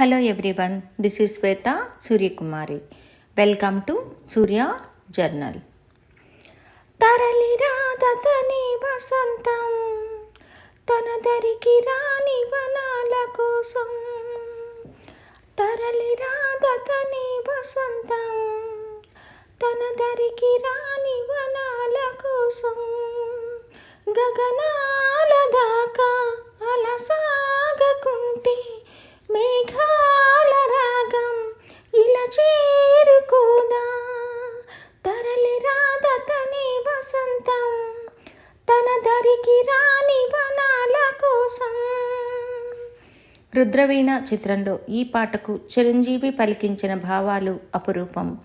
Hello everyone this is Shweta Suryakumari welcome to Surya journal తరలి రాధతని వసంతం తన దరికి రాని వనాల కోసం. తరలి రాధతని వసంతం తన దరికి రాని వనాల కోసం. గగనాల రుద్రవీణ చిత్రంలో ఈ పాటకు చిరంజీవి పలికించిన భావాలు అపురూపం.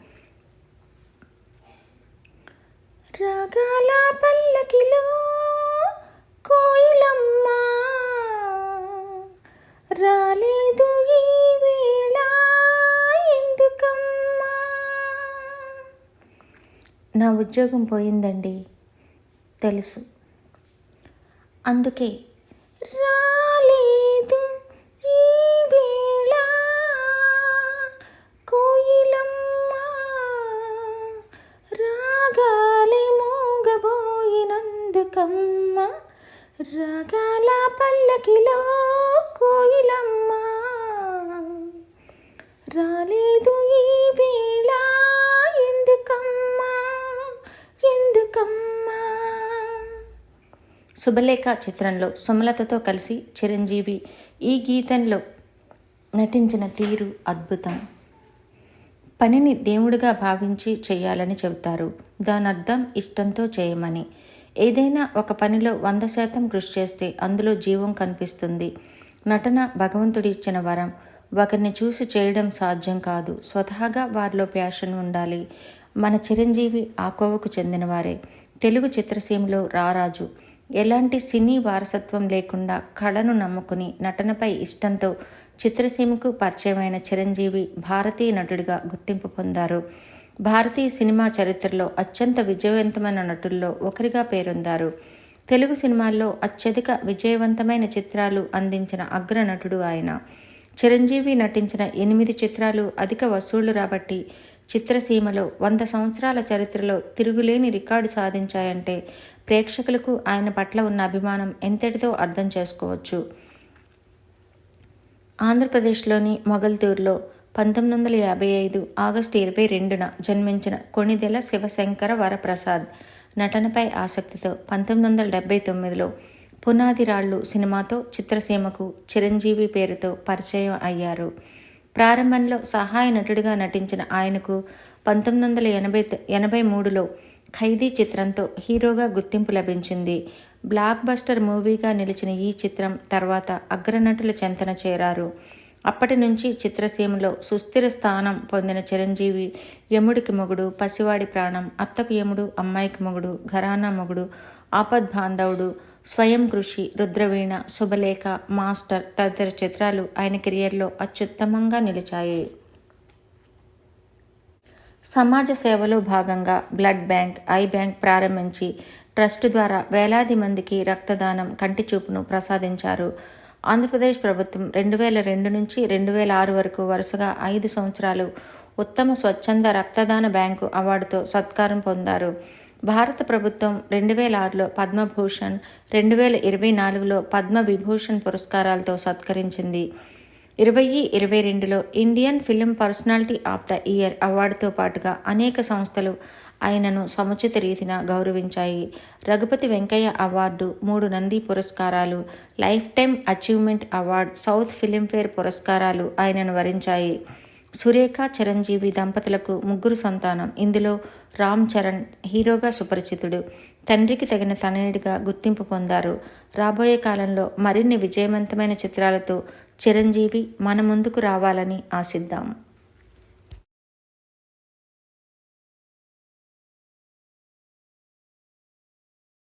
రాగాల పల్లకిలో కోయిలమ్మ రాలేదు ఈ వేళ ఎందుకమ్మా? నా ఉద్యోగం పోయిందండి తెలుసు. అందుకే పల్లకిలో కోయిలమ్మ. రాలేదు ఈ వేళ ఎందుకమ్మా? ఎందుకమ్మా? శుభలేఖ చిత్రంలో సుమలతతో కలిసి చిరంజీవి ఈ గీతంలో నటించిన తీరు అద్భుతం. పనిని దేవుడిగా భావించి చేయాలని చెబుతారు. దాని అర్థం ఇష్టంతో చేయమని. ఏదైనా ఒక పనిలో వంద శాతం కృషి చేస్తే అందులో జీవం కనిపిస్తుంది. నటన భగవంతుడు ఇచ్చిన వరం. ఒకరిని చూసి చేయడం సాధ్యం కాదు. స్వతహాగా వారిలో ప్యాషన్ ఉండాలి. మన చిరంజీవి ఆకోవకు చెందినవారే. తెలుగు చిత్రసీమలో రారాజు. ఎలాంటి సినీ వారసత్వం లేకుండా కళను నమ్ముకుని నటనపై ఇష్టంతో చిత్రసీమకు పరిచయమైన చిరంజీవి భారతీయ నటుడిగా గుర్తింపు పొందారు. భారతీయ సినిమా చరిత్రలో అత్యంత విజయవంతమైన నటుల్లో ఒకరిగా పేరొందారు. తెలుగు సినిమాల్లో అత్యధిక విజయవంతమైన చిత్రాలు అందించిన అగ్ర నటుడు ఆయన. చిరంజీవి నటించిన ఎనిమిది చిత్రాలు అధిక వసూళ్ళు రాబట్టి చిత్రసీమలో వంద సంవత్సరాల చరిత్రలో తిరుగులేని రికార్డు సాధించాయంటే ప్రేక్షకులకు ఆయన పట్ల ఉన్న అభిమానం ఎంతటితో అర్థం చేసుకోవచ్చు. ఆంధ్రప్రదేశ్లోని మొగల్తూరులో పంతొమ్మిది వందల యాభై ఐదు ఆగస్టు ఇరవై రెండున జన్మించిన కొణిదెల శివశంకర వరప్రసాద్. నటనపై ఆసక్తితో పంతొమ్మిది వందల డెబ్బై తొమ్మిదిలో పునాదిరాళ్ళు సినిమాతో చిత్రసీమకు చిరంజీవి పేరుతో పరిచయం అయ్యారు. ప్రారంభంలో సహాయ నటుడిగా నటించిన ఆయనకు పంతొమ్మిది వందల ఎనభై ఎనభై మూడులో ఖైదీ చిత్రంతో హీరోగా గుర్తింపు లభించింది. బ్లాక్ బస్టర్ మూవీగా నిలిచిన ఈ చిత్రం తర్వాత అగ్రనటుల చెంతన చేరారు. అప్పటి నుంచి చిత్రసీమలో సుస్థిర స్థానం పొందిన చిరంజీవి యముడికి మొగుడు పసివాడి ప్రాణం అత్తకు యముడు అమ్మాయికి మొగుడు ఘరానా మొగుడు ఆపద్ బాంధవుడు స్వయం కృషి రుద్రవీణ శుభలేఖ మాస్టర్ తదితర చిత్రాలు ఆయన కెరియర్లో అత్యుత్తమంగా నిలిచాయి. సమాజ సేవలో భాగంగా బ్లడ్ బ్యాంక్ ఐ బ్యాంక్ ప్రారంభించి ట్రస్ట్ ద్వారా వేలాది మందికి రక్తదానం కంటి చూపును ప్రసాదించారు. ఆంధ్రప్రదేశ్ ప్రభుత్వం రెండు వేల రెండు నుంచి రెండు వేల ఆరు వరకు వరుసగా ఐదు సంవత్సరాలు ఉత్తమ స్వచ్ఛంద రక్తదాన బ్యాంకు అవార్డుతో సత్కారం పొందారు. భారత ప్రభుత్వం రెండు వేల ఆరులో పద్మభూషణ్ రెండు వేల ఇరవై నాలుగులో పద్మ విభూషణ్ పురస్కారాలతో సత్కరించింది. ఇరవై ఇరవై రెండులో Indian film personality of the year అవార్డుతో పాటుగా అనేక సంస్థలు ఆయనను సముచిత రీతిన గౌరవించాయి. రఘుపతి వెంకయ్య అవార్డు మూడు నంది పురస్కారాలు lifetime achievement award south Filmfare పురస్కారాలు ఆయనను వరించాయి. సురేఖ చిరంజీవి దంపతులకు ముగ్గురు సంతానం. ఇందులో రామ్ చరణ్ హీరోగా సుపరిచితుడు. తండ్రికి తగిన తనయుడిగా గుర్తింపు పొందారు. రాబోయే కాలంలో మరిన్ని విజయవంతమైన చిత్రాలతో చిరంజీవి మన ముందుకు రావాలని ఆశిద్దాం.